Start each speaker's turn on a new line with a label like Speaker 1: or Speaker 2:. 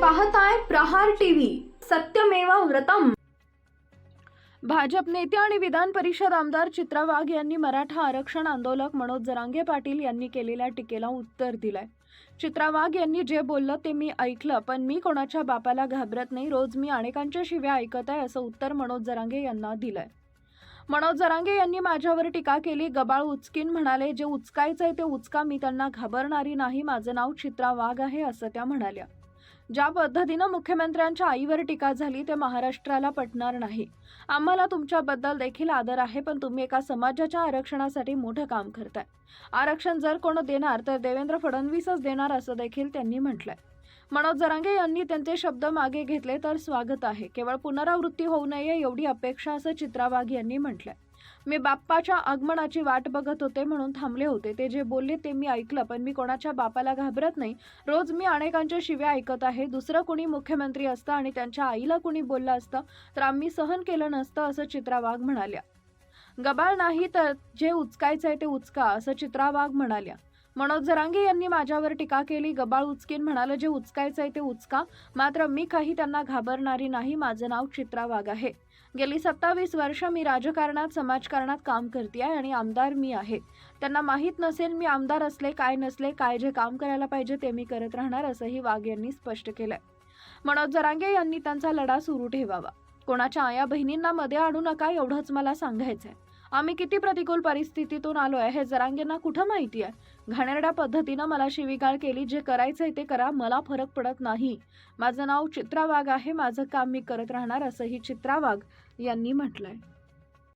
Speaker 1: पाहताय प्रहार टीव्ही. सत्यमेवा व्रतम.
Speaker 2: भाजप नेते आणि विधान परिषद आमदार चित्रा वाघ यांनी मराठा आरक्षण आंदोलक मनोज जरांगे पाटील यांनी केलेल्या टीकेला उत्तर दिलंय. चित्रा वाघ यांनी जे बोललं ते मी ऐकलं पण मी कोणाच्या बापाला घाबरत नाही रोज मी अनेकांच्या शिव्या ऐकत आहे असं उत्तर मनोज जरांगे यांना दिलंय. मनोज जरांगे यांनी माझ्यावर टीका केली गबाळ उचकीन म्हणाले जे उचकायचंय ते उचका मी त्यांना घाबरणारी नाही माझं नाव चित्रा वाघ आहे असं त्या म्हणाल्या. ज्या पद्धतीनं मुख्यमंत्र्यांच्या आईवर टीका झाली ते महाराष्ट्राला पटणार नाही. आम्हाला तुमच्याबद्दल देखील आदर आहे पण तुम्ही एका समाजाच्या आरक्षणासाठी मोठं काम करताय. आरक्षण जर कोण देणार तर देवेंद्र फडणवीसच देणार असं देखील त्यांनी म्हटलंय. मनोज जरांगे यांनी त्यांचे शब्द मागे घेतले तर स्वागत आहे. केवळ पुनरावृत्ती होऊ नये एवढी अपेक्षा असं चित्रावाघ यांनी म्हटलंय. मी बाप्पाच्या आगमनाची वाट बघत होते म्हणून थांबले होते. ते जे बोलले ते मी ऐकलं पण मी कोणाच्या बापाला घाबरत नाही. रोज मी अनेकांच्या शिव्या ऐकत आहे. दुसरं कुणी मुख्यमंत्री असतं आणि त्यांच्या आईला कुणी बोललं असतं तर आम्ही सहन केलं नसतं असं चित्रा वाघ म्हणाल्या. गबाळ नाही तर जे उचकायचं आहे ते उचका असं चित्रा वाघ म्हणाल्या. मनोज जरांगे यांनी माझ्यावर टीका केली. गबाळ उचकीन म्हणालं जे उचकायचं आहे ते उचका. मात्र मी काही त्यांना घाबरणारी नाही. माझं नाव चित्रा वाघ आहे. गेली सत्तावीस वर्ष मी राजकारणात समाजकारणात काम करते आहे आणि आमदार मी आहे. त्यांना माहीत नसेल मी आमदार असले काय नसले काय जे काम करायला पाहिजे ते मी करत राहणार असंही वाघ यांनी स्पष्ट केलंय. मनोज जरांगे यांनी त्यांचा लढा सुरू ठेवावा. कोणाच्या आया बहिणींना मध्ये आणू नका एवढंच मला सांगायचंय. आम्ही किती प्रतिकूल परिस्थितीतून आलो आहे हे जरांगेंना कुठं माहिती आहे? घाणेरड्या पद्धतीनं मला शिवीगाळ केली जे करायचंय ते करा मला फरक पडत नाही. माझं नाव चित्रा वाघ आहे माझं काम मी करत राहणार असंही चित्रा वाघ यांनी म्हटलंय.